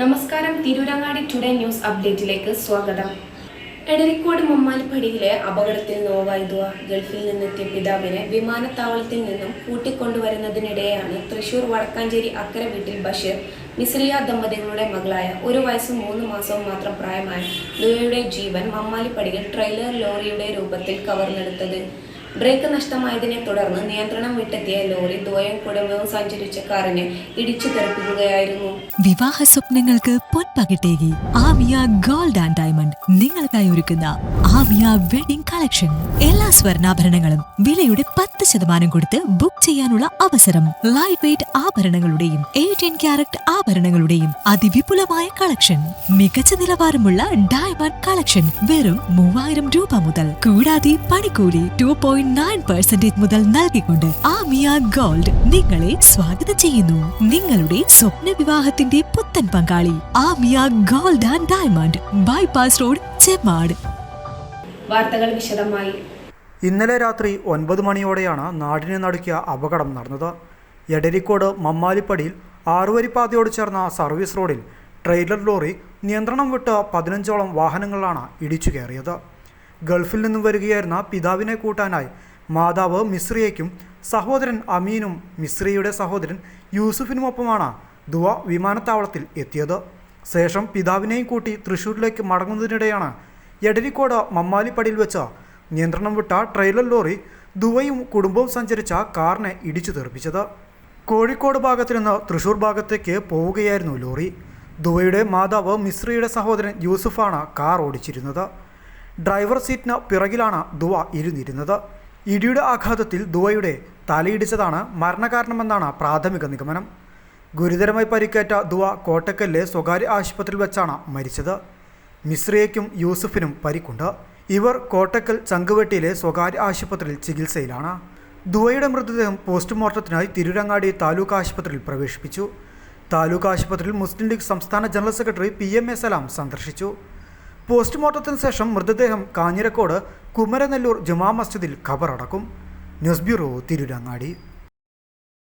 നമസ്കാരം. Tirurangadi today news അപ്ഡേറ്റിലേക്ക് സ്വാഗതം. എടരിക്കോട് മമ്മാൽപ്പടിയിലെ അപകടത്തിൽ നോവായുധ ഗൾഫിൽ നിന്നെത്തിയ പിതാവിനെ വിമാനത്താവളത്തിൽ നിന്നും കൂട്ടിക്കൊണ്ടുവരുന്നതിനിടെയാണ് തൃശൂർ വടക്കാഞ്ചേരി അക്കര വീട്ടിൽ ബഷീർ മിസ്രിയ ദമ്പതികളുടെ മകളായ ഒരു വയസ്സും മൂന്ന് മാസവും മാത്രം പ്രായമായ ലുവയുടെ ജീവൻ മമ്മാലിപ്പടിയിൽ ട്രെയിലർ ലോറിയുടെ രൂപത്തിൽ കവർന്നെടുത്തത്. ബ്രേക്ക് നഷ്ടമായതിനെ തുടർന്ന് നിയന്ത്രണം വിട്ടെത്തിയ ലോറി ദ്വയം കുടുംബവും സഞ്ചരിച്ച കാറിനെ ഇടിച്ചു തെറിപ്പിക്കുകയായിരുന്നു. വിവാഹ സ്വപ്നങ്ങൾക്ക് പൊൻപകിട്ടേകി. ആമിയ ഗോൾഡ് ആൻഡ് ഡയമണ്ട് നിങ്ങൾക്കായി ഒരുക്കുന്ന ആമിയ വെഡിംഗ് കളക്ഷൻ. എല്ലാ സ്വർണാഭരണങ്ങളും വിലയുടെ പത്ത് ശതമാനം കൊടുത്ത് ബുക്ക് ചെയ്യാനുള്ള അവസരം ലൈറ്റ് വെയിറ്റ് ആഭരണങ്ങളുടെയും എയ്റ്റീൻ ക്യാരറ്റ് ആഭരണങ്ങളുടെയും അതിവിപുലമായ കളക്ഷൻ. മികച്ച നിലവാരമുള്ള ഡയമണ്ട് കളക്ഷൻ വെറും മൂവായിരം രൂപ മുതൽ. കൂടാതെ പണിക്കൂലി ടു പോയിന്റ് നയൻ പെർസെന്റേജ് മുതൽ നൽകിക്കൊണ്ട് ആമിയ ഗോൾഡ് നിങ്ങളെ സ്വാഗതം ചെയ്യുന്നു. നിങ്ങളുടെ സ്വപ്ന വിവാഹത്തിന്റെ പുത്തൻ പങ്കാളി Amiya gold and diamond bypass road Chemmad വാർത്തകൾ വിശദമായി. ഇന്നലെ രാത്രി ഒൻപത് മണിയോടെയാണ് നാടിനെ നടുക്കിയ അപകടം നടന്നത്. എടരിക്കോട് മമ്മാലിപ്പടിയിൽ ആറുവരിപ്പാതയോട് ചേർന്ന സർവീസ് റോഡിൽ ട്രെയിലർ ലോറി നിയന്ത്രണം വിട്ട് പതിനഞ്ചോളം വാഹനങ്ങളാണ് ഇടിച്ചു കയറിയത്. ഗൾഫിൽ നിന്നും വരികയായിരുന്ന പിതാവിനെ കൂട്ടാനായി മാതാവ് മിശ്രിയയ്ക്കും സഹോദരൻ അമീനും മിശ്രിയുടെ സഹോദരൻ യൂസുഫിനുമൊപ്പമാണ് ദുവ വിമാനത്താവളത്തിൽ എത്തിയത്. ശേഷം പിതാവിനെയും കൂട്ടി തൃശ്ശൂരിലേക്ക് മടങ്ങുന്നതിനിടെയാണ് എടരിക്കോട് മമ്മാലിപ്പടിയിൽ വെച്ച് നിയന്ത്രണം വിട്ട ട്രെയിലർ ലോറി ദുവയും കുടുംബവും സഞ്ചരിച്ച കാറിനെ ഇടിച്ചു തെറിപ്പിച്ചത്. കോഴിക്കോട് ഭാഗത്തു നിന്ന് തൃശൂർ ഭാഗത്തേക്ക് പോവുകയായിരുന്നു ലോറി. ദുബൈയുടെ മാതാവ് മിശ്രയുടെ സഹോദരൻ യൂസുഫാണ് കാർ ഓടിച്ചിരുന്നത്. ഡ്രൈവർ സീറ്റിന് പിറകിലാണ് ദുവ ഇരുന്നിരുന്നത്. ഇടിയുടെ ആഘാതത്തിൽ ദുവയുടെ തലയിടിച്ചതാണ് മരണകാരണമെന്നാണ് പ്രാഥമിക നിഗമനം. ഗുരുതരമായി പരിക്കേറ്റ ദുവ കോട്ടക്കല്ലെ സ്വകാര്യ ആശുപത്രിയിൽ വെച്ചാണ് മരിച്ചത്. മിശ്രയ്ക്കും യൂസഫിനും പരിക്കുണ്ട്. ഇവർ കോട്ടക്കൽ ചങ്കുവെട്ടിയിലെ സ്വകാര്യ ആശുപത്രിയിൽ ചികിത്സയിലാണ്. ദുവയുടെ മൃതദേഹം പോസ്റ്റ്മോർട്ടത്തിനായി തിരുരങ്ങാടി താലൂക്ക് ആശുപത്രിയിൽ പ്രവേശിപ്പിച്ചു. താലൂക്ക് ആശുപത്രിയിൽ മുസ്ലിം ലീഗ് സംസ്ഥാന general secretary P M A Salam സന്ദർശിച്ചു. പോസ്റ്റ്മോർട്ടത്തിന് ശേഷം മൃതദേഹം കാഞ്ഞിരക്കോട് കുമരനെല്ലൂർ ജുമാ മസ്ജിദിൽ ഖബറടക്കും. News bureau Tirurangadi.